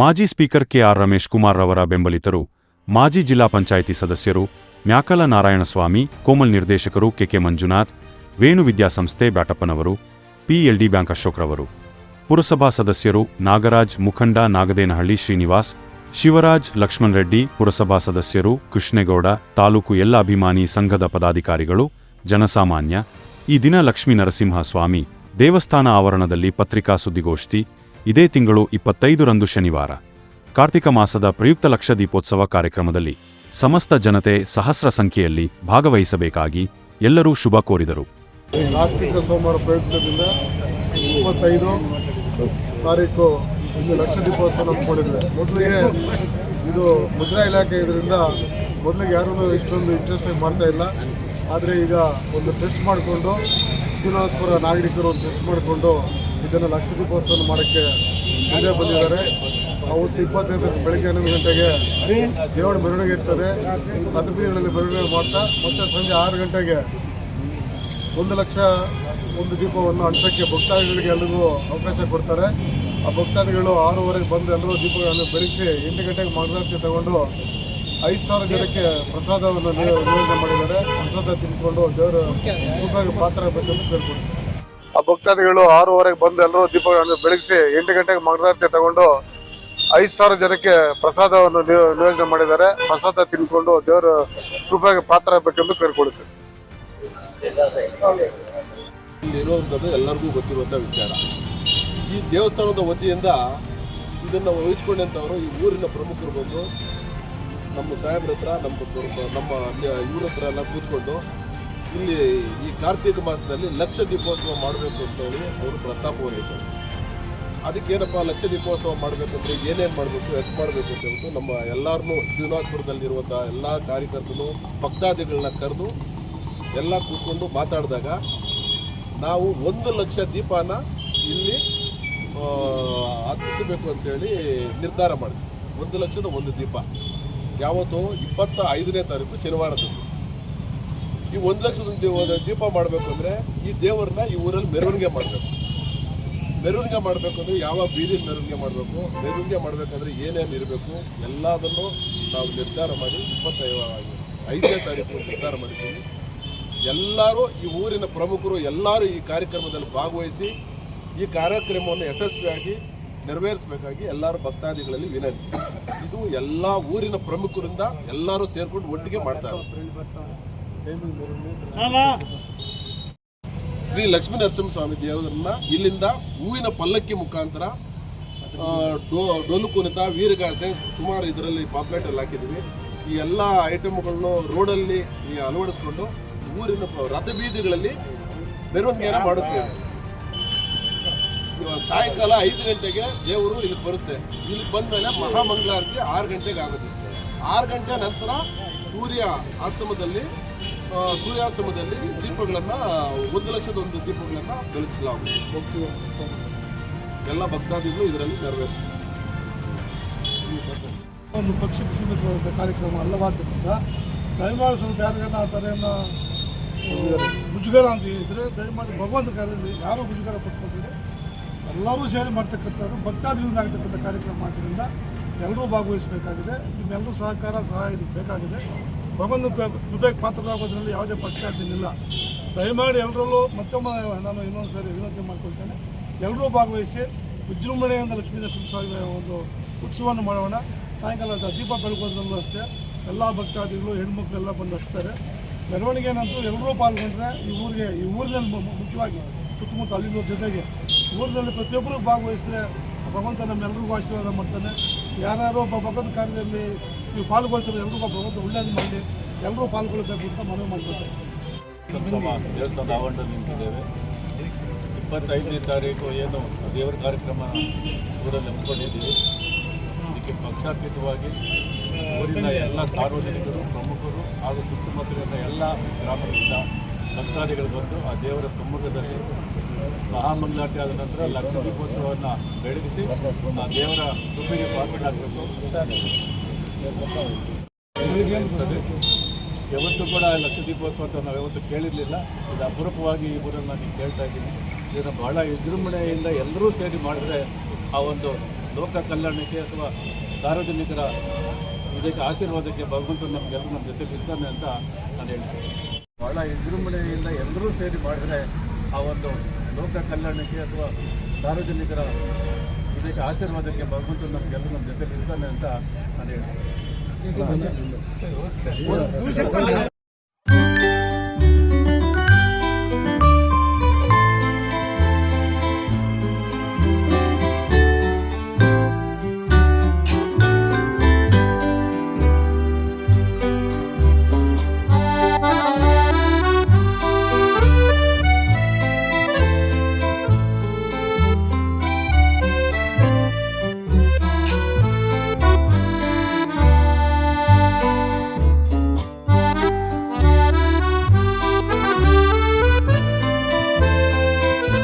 ಮಾಜಿ speaker K R Ramesh Kumar ರವರ ಬೆಂಬಲಿತರು, ಮಾಜಿ ಜಿಲ್ಲಾ ಪಂಚಾಯಿತಿ ಸದಸ್ಯರು ಮ್ಯಾಕಲ ನಾರಾಯಣಸ್ವಾಮಿ, ಕೋಮಲ್ ನಿರ್ದೇಶಕರು ಕೆಕೆ ಮಂಜುನಾಥ್, ವೇಣು ವಿದ್ಯಾಸಂಸ್ಥೆ ಬ್ಯಾಟಪ್ಪನವರು ಪಿಎಲ್ಡಿ ಬ್ಯಾಂಕ್ ಅಶೋಕ್ರವರು ಪುರಸಭಾ ಸದಸ್ಯರು ನಾಗರಾಜ್, ಮುಖಂಡ ನಾಗದೇನಹಳ್ಳಿ ಶ್ರೀನಿವಾಸ್, ಶಿವರಾಜ್, ಲಕ್ಷ್ಮಣ್ ರೆಡ್ಡಿ, ಪುರಸಭಾ ಸದಸ್ಯರು ಕೃಷ್ಣೇಗೌಡ, ತಾಲೂಕು ಎಲ್ಲ ಅಭಿಮಾನಿ ಸಂಘದ ಪದಾಧಿಕಾರಿಗಳು, ಜನಸಾಮಾನ್ಯ, ಈ ದಿನ ಲಕ್ಷ್ಮೀ ನರಸಿಂಹ ಸ್ವಾಮಿ ದೇವಸ್ಥಾನ ಆವರಣದಲ್ಲಿ ಪತ್ರಿಕಾ ಸುದ್ದಿಗೋಷ್ಠಿ ಇದೇ ತಿಂಗಳು ಇಪ್ಪತ್ತೈದರಂದು ಶನಿವಾರ. ಕಾರ್ತಿಕ ಮಾಸದ ಪ್ರಯುಕ್ತ ಲಕ್ಷ ದೀಪೋತ್ಸವ ಕಾರ್ಯಕ್ರಮದಲ್ಲಿ ಸಮಸ್ತ ಜನತೆ ಸಹಸ್ರ ಸಂಖ್ಯೆಯಲ್ಲಿ ಭಾಗವಹಿಸಬೇಕಾಗಿ ಎಲ್ಲರೂ ಶುಭ ಕೋರಿದರು. ಕಾರ್ತಿಕ ಸೋಮವಾರ ಪ್ರಯುಕ್ತದಿಂದ ಇಪ್ಪತ್ತೈದು ತಾರೀಕು ಇಲ್ಲಿ ಲಕ್ಷ ದೀಪೋತ್ಸವ ಹಮ್ಮಿಕೊಂಡಿದ್ವಿ ಮೊದಲಿಗೆ ಇದು ಮುದ್ರಾ ಇಲಾಖೆ ಇದರಿಂದ ಮೊದಲಿಗೆ ಯಾರೂ ಇಷ್ಟೊಂದು ಇಂಟ್ರೆಸ್ಟಾಗಿ ಮಾಡ್ತಾ ಇಲ್ಲ. ಆದರೆ ಈಗ ಒಂದು ಟೆಸ್ಟ್ ಮಾಡಿಕೊಂಡು ಶ್ರೀನಿವಾಸಪುರ ನಾಗರಿಕರು ಒಂದು ಟೆಸ್ಟ್ ಮಾಡಿಕೊಂಡು ಇದನ್ನು ಲಕ್ಷ ದೀಪೋತ್ಸವ ಮಾಡೋಕ್ಕೆ ಮುಂದೆ ಬಂದಿದ್ದಾರೆ. ಅವತ್ತು ಇಪ್ಪತ್ತೈದಕ್ಕೆ ಬೆಳಗ್ಗೆ ಹನ್ನೊಂದು ಗಂಟೆಗೆ ದೇವರ ಮೆರವಣಿಗೆ ಇರ್ತದೆ. ಬೀದಿಗಳಲ್ಲಿ ಮೆರವಣಿಗೆ ಮಾಡ್ತಾ ಮತ್ತೆ ಸಂಜೆ ಆರು ಗಂಟೆಗೆ ಒಂದು ಲಕ್ಷ ಒಂದು ದೀಪವನ್ನು ಅಣಿಸೋಕ್ಕೆ ಭಕ್ತಾದಿಗಳಿಗೆ ಎಲ್ಲರಿಗೂ ಅವಕಾಶ ಕೊಡ್ತಾರೆ. ಆ ಭಕ್ತಾದಿಗಳು ಆರೂವರೆಗೆ ಬಂದು ಎಲ್ಲರೂ ದೀಪಗಳನ್ನು ಬೆಳೆಸಿ ಎಂಟು ಗಂಟೆಗೆ ಮಂಗಳಾರತಿ ತಗೊಂಡು ಐದು ಸಾವಿರ ಜನಕ್ಕೆ ಪ್ರಸಾದವನ್ನು ನಿಯೋ- ನಿಯೋಜನೆ ಮಾಡಿದ್ದಾರೆ. ಪ್ರಸಾದ ತಿನ್ಕೊಂಡು ದೇವರ ಕೃಪೆಗೆ ಪಾತ್ರ ಬೇಕೆಂದು ಕೇಳ್ಕೊಡ್ತಾರೆ ಆ ಭಕ್ತಾದಿಗಳು ಆರೂವರೆಗೆ ಬಂದು ಎಲ್ಲರೂ ದೀಪಗಳನ್ನು ಬೆಳಗಿಸಿ ಎಂಟು ಗಂಟೆಗೆ ಮಂಗಳಾರತಿ ತಗೊಂಡು ಐದು ಸಾವಿರ ಜನಕ್ಕೆ ಪ್ರಸಾದವನ್ನು ನಿಯೋ- ನಿಯೋಜನೆ ಮಾಡಿದ್ದಾರೆ. ಪ್ರಸಾದ ತಿನ್ಕೊಂಡು ದೇವರ ಕೃಪೆಗೆ ಪಾತ್ರ ಆಗಬೇಕೆಂದು ಕೇಳ್ಕೊಳ್ತೇವೆ ಇಲ್ಲಿರುವಂಥದ್ದು ಎಲ್ಲರಿಗೂ ಗೊತ್ತಿರುವಂಥ ವಿಚಾರ. ಈ ದೇವಸ್ಥಾನದ ವತಿಯಿಂದ ಇದನ್ನು ವಹಿಸ್ಕೊಂಡಂಥವರು ಈ ಊರಿನ ಪ್ರಮುಖರು ಬಂದು ನಮ್ಮ ಸಾಹೇಬ್ರ ಹತ್ರ, ನಮ್ಮ ನಮ್ಮ ಇವ್ರ ಹತ್ರ ಎಲ್ಲ ಕೂತ್ಕೊಂಡು ಇಲ್ಲಿ ಈ ಕಾರ್ತಿಕ ಮಾಸದಲ್ಲಿ ಲಕ್ಷ ದೀಪೋತ್ಸವ ಮಾಡಬೇಕು ಅಂತ ಹೇಳಿ ಅವರು ಪ್ರಸ್ತಾಪವನ್ನು ಅದಕ್ಕೇನಪ್ಪ ಲಕ್ಷ ದೀಪೋತ್ಸವ ಮಾಡಬೇಕು ಅಂದರೆ ಏನೇನು ಮಾಡಬೇಕು ಎದ್ದು ಮಾಡಬೇಕು ಅಂತ ಹೇಳ್ಬಿಟ್ಟು ನಮ್ಮ ಎಲ್ಲರನ್ನೂ ಶ್ರೀನಿವಾಸಪುರದಲ್ಲಿರುವಂಥ ಎಲ್ಲ ಕಾರ್ಯಕರ್ತರು ಭಕ್ತಾದಿಗಳನ್ನ ಕರೆದು ಎಲ್ಲ ಕೂತ್ಕೊಂಡು ಮಾತಾಡಿದಾಗ ನಾವು ಒಂದು ಲಕ್ಷ ದೀಪನ ಇಲ್ಲಿ ಹತ್ತಿಸಬೇಕು ಅಂತೇಳಿ ನಿರ್ಧಾರ ಮಾಡಿದ್ವಿ. ಒಂದು ಲಕ್ಷದ ಒಂದು ದೀಪ. ಯಾವತ್ತು ಇಪ್ಪತ್ತ ಐದನೇ ತಾರೀಕು ಶನಿವಾರದಂದು ಈ ಒಂದು ಲಕ್ಷದ ದೀಪ ಮಾಡಬೇಕು ಅಂದರೆ ಈ ದೇವರನ್ನ ಈ ಊರಲ್ಲಿ ಮೆರವಣಿಗೆ ಮಾಡಬೇಕು. ಮೆರವಣಿಗೆ ಮಾಡಬೇಕು ಅಂದರೆ ಯಾವ ಬೀದಿ ಮೆರವಣಿಗೆ ಮಾಡಬೇಕು, ಮೆರವಣಿಗೆ ಮಾಡಬೇಕಂದ್ರೆ ಏನೇನು ಇರಬೇಕು, ಎಲ್ಲದನ್ನು ನಾವು ನಿರ್ಧಾರ ಮಾಡಿ ಇಪ್ಪತ್ತೈದು ಐದನೇ ತಾರೀಕು ನಿರ್ಧಾರ ಮಾಡಿದ್ದೀವಿ. ಎಲ್ಲರೂ ಈ ಊರಿನ ಪ್ರಮುಖರು ಎಲ್ಲರೂ ಈ ಕಾರ್ಯಕ್ರಮದಲ್ಲಿ ಭಾಗವಹಿಸಿ ಈ ಕಾರ್ಯಕ್ರಮವನ್ನು ಯಶಸ್ವಿಯಾಗಿ ನೆರವೇರಿಸಬೇಕಾಗಿ ಎಲ್ಲರೂ ಭಕ್ತಾದಿಗಳಲ್ಲಿ ವಿನಂತಿ. ಇದು ಎಲ್ಲ ಊರಿನ ಪ್ರಮುಖರಿಂದ ಎಲ್ಲರೂ ಸೇರ್ಕೊಂಡು ಒಟ್ಟಿಗೆ ಮಾಡ್ತಾರೆ ಶ್ರೀ ಲಕ್ಷ್ಮೀ ನರಸಿಂಹಸ್ವಾಮಿ ದೇವರನ್ನ ಇಲ್ಲಿಂದ ಹೂವಿನ ಪಲ್ಲಕ್ಕಿ ಮುಖಾಂತರ ಡೋ ಡೊಲು ಕುಣಿತ ವೀರಗಾಸೆ ಸುಮಾರು ಇದರಲ್ಲಿ ಪಾಪ್ಲೆಟಲ್ಲಿ ಹಾಕಿದ್ದೀವಿ. ಈ ಎಲ್ಲ ಐಟಮ್ಗಳನ್ನು ರೋಡಲ್ಲಿ ಅಳವಡಿಸ್ಕೊಂಡು ಊರಿನ ರಥಬೀದಿಗಳಲ್ಲಿ ಮೆರವಣಿಗೆಯನ್ನು ಮಾಡುತ್ತೇವೆ. ಸಾಯಂಕಾಲ ಐದು ಗಂಟೆಗೆ ದೇವರು ಇಲ್ಲಿ ಬರುತ್ತೆ. ಇಲ್ಲಿಗೆ ಬಂದಮೇಲೆ ಮಹಾಮಂಗಳಾರತಿ ಆರು ಗಂಟೆಗೆ ಆಗುತ್ತೆ. ಆರು ಗಂಟೆ ನಂತರ ಸೂರ್ಯ ಆಸ್ತಮದಲ್ಲಿ ಸೂರ್ಯಾಸ್ತಮದಲ್ಲಿ ದೀಪಗಳನ್ನು ಒಂದು ಲಕ್ಷದ ಒಂದು ದೀಪಗಳನ್ನು ಬೆಳಗಿಸಲಾಗುತ್ತೆ. ಎಲ್ಲ ಭಕ್ತಾದಿಗಳು ಇದರಲ್ಲಿ ನೆರವೇರಿಸ್ತಾರೆ ಒಂದು ಪಕ್ಷಕ್ಕೆ ಸೀಮಿತವಾದ ಕಾರ್ಯಕ್ರಮ ಅಲ್ಲವಾದ್ದರಿಂದ ದಯಮಾಡಿ ಸ್ವಲ್ಪ ಯಾರಿಗಾನ ಆ ಥರ ಏನೋ, ಆ, ಮುಜುಗರ ಅಂತ ಹೇಳಿದರೆ ದಯಮಾಡಿ ಭಗವಂತ ಕಾರ್ಯದಲ್ಲಿ ಯಾವ ಮುಜುಗರ ಪಟ್ಕೊಂಡಿದ್ರೆ ಎಲ್ಲರೂ ಸೇರಿ ಮಾಡ್ತಕ್ಕಂಥವ್ರು ಭಕ್ತಾದಿಗಳಿಂದ ಆಗ್ತಕ್ಕಂಥ ಕಾರ್ಯಕ್ರಮ ಮಾಡೋದ್ರಿಂದ ಎಲ್ಲರೂ ಭಾಗವಹಿಸಬೇಕಾಗಿದೆ. ನಿಮ್ಮೆಲ್ಲರೂ ಸಹಕಾರ ಸಹಾಯ ಇದಕ್ಕೆ ಬೇಕಾಗಿದೆ. ಭಗವಂತ ಕೃಪೆಗೆ ಪಾತ್ರರಾಗೋದ್ರಲ್ಲಿ ಯಾವುದೇ ಪಕ್ಷಾಂತನಿಲ್ಲ ದಯಮಾಡಿ ಎಲ್ಲರಲ್ಲೂ ಮತ್ತೊಮ್ಮೆ ನಾನು ಇನ್ನೊಂದು ಸಾರಿ ವಿನಂತಿ ಮಾಡ್ಕೊಳ್ತೇನೆ. ಎಲ್ಲರೂ ಭಾಗವಹಿಸಿ ವಿಜೃಂಭಣೆಯಿಂದ ಲಕ್ಷ್ಮೀ ದರ್ಶನ ಸ್ವಾಮಿ ಒಂದು ಉತ್ಸವವನ್ನು ಮಾಡೋಣ. ಸಾಯಂಕಾಲ ದೀಪ ಬೆಳಗೋದ್ರಲ್ಲೂ ಅಷ್ಟೇ ಎಲ್ಲ ಭಕ್ತಾದಿಗಳು ಹೆಣ್ಮಕ್ಳೆಲ್ಲ ಬಂದು ಹಚ್ತಾರೆ. ಮೆರವಣಿಗೆನಂತೂ ಎಲ್ಲರೂ ಪಾಲ್ಗೊಂಡ್ರೆ ಈ ಊರಿಗೆ ಈ ಊರಿನಲ್ಲಿ ಮುಖ್ಯವಾಗಿ ಸುತ್ತಮುತ್ತ ಅಲ್ಲಿನ ಜೊತೆಗೆ ಊರಿನಲ್ಲಿ ಪ್ರತಿಯೊಬ್ಬರು ಭಾಗವಹಿಸಿದ್ರೆ ಭಗವಂತ ನಮ್ಮೆಲ್ಲರಿಗೂ ಆಶೀರ್ವಾದ ಮಾಡ್ತಾನೆ. ಯಾರ್ಯಾರೋ ಒಬ್ಬ ಭಗವಂತ ಕಾರ್ಯದಲ್ಲಿ ನೀವು ಪಾಲ್ಗೊಳ್ತಾರೆ ಎಲ್ರಿಗೂ ಭಗವಂತ ಒಳ್ಳೇದು ಮಾಡಿ ಎಲ್ಲರೂ ಪಾಲ್ಗೊಳ್ಬೇಕು ಅಂತ ಮನವಿ ಮಾಡ್ತಾರೆ ನಿಂತಿದ್ದೇವೆ. ಇಪ್ಪತ್ತೈದನೇ ತಾರೀಕು ಏನು ದೇವರ ಕಾರ್ಯಕ್ರಮ ಊರಲ್ಲಿ ಹಮ್ಮಿಕೊಂಡಿದ್ದೀವಿ ಇದಕ್ಕೆ ಪಕ್ಷಾತೀತವಾಗಿ ಊರಿನ ಎಲ್ಲ ಸಾರ್ವಜನಿಕರು, ಪ್ರಮುಖರು ಹಾಗೂ ಸುತ್ತಮುತ್ತಲಿನ ಎಲ್ಲ ಗ್ರಾಮಗಳಿಂದ ಭಕ್ತಾದಿಗಳು ಬಂದು ಆ ದೇವರ ಸಮ್ಮುಖದಲ್ಲಿ ಮಹಾಮಂಗಳಾರತಿ ಆದ ನಂತರ ಲಕ್ಷ ದೀಪೋತ್ಸವವನ್ನು ಬೆಳಗಿಸಿ ದೇವರ ಕೃಪೆಗೆ ಪಾಲ್ಗೊಂಡಾಗಬೇಕು ಯಾವತ್ತು ಯಾವತ್ತೂ ಕೂಡ ಲಕ್ಷ ದೀಪೋತ್ಸವ ಅಂತ ನಾವು ಯಾವತ್ತೂ ಕೇಳಿರಲಿಲ್ಲ. ಇದು ಅಪರೂಪವಾಗಿ ಈ ಊರನ್ನು ನಾನು ಕೇಳ್ತಾ ಇದ್ದೀನಿ ಇದನ್ನು ಬಹಳ ವಿಜೃಂಭಣೆಯಿಂದ ಎಲ್ಲರೂ ಸೇರಿ ಮಾಡಿದ್ರೆ ಆ ಒಂದು ಲೋಕ ಕಲ್ಯಾಣಕ್ಕೆ ಅಥವಾ ಸಾರ್ವಜನಿಕರ ಇದಕ್ಕೆ ಆಶೀರ್ವಾದಕ್ಕೆ ಭಗವಂತ ನಮಗೆಲ್ಲರೂ ನಮ್ಮ ಜೊತೆ ಇರ್ತಾನೆ ಅಂತ ನಾನು ಹೇಳ್ತೀನಿ. ಭಾಳ ವಿಜೃಂಭಣೆಯಿಂದ ಎಲ್ಲರೂ ಸೇರಿ ಮಾಡಿದ್ರೆ ಆ ಒಂದು ಲೋಕ ಕಲ್ಯಾಣಕ್ಕೆ ಅಥವಾ ಸಾರ್ವಜನಿಕರ ಇದಕ್ಕೆ ಆಶೀರ್ವಾದಕ್ಕೆ ಭಗವಂತ ನಮಗೆಲ್ಲ ನಮ್ಮ ಜೊತೆ ಇರ್ತಾನೆ ಅಂತ ನಾನು ಹೇಳ್ತೀನಿ.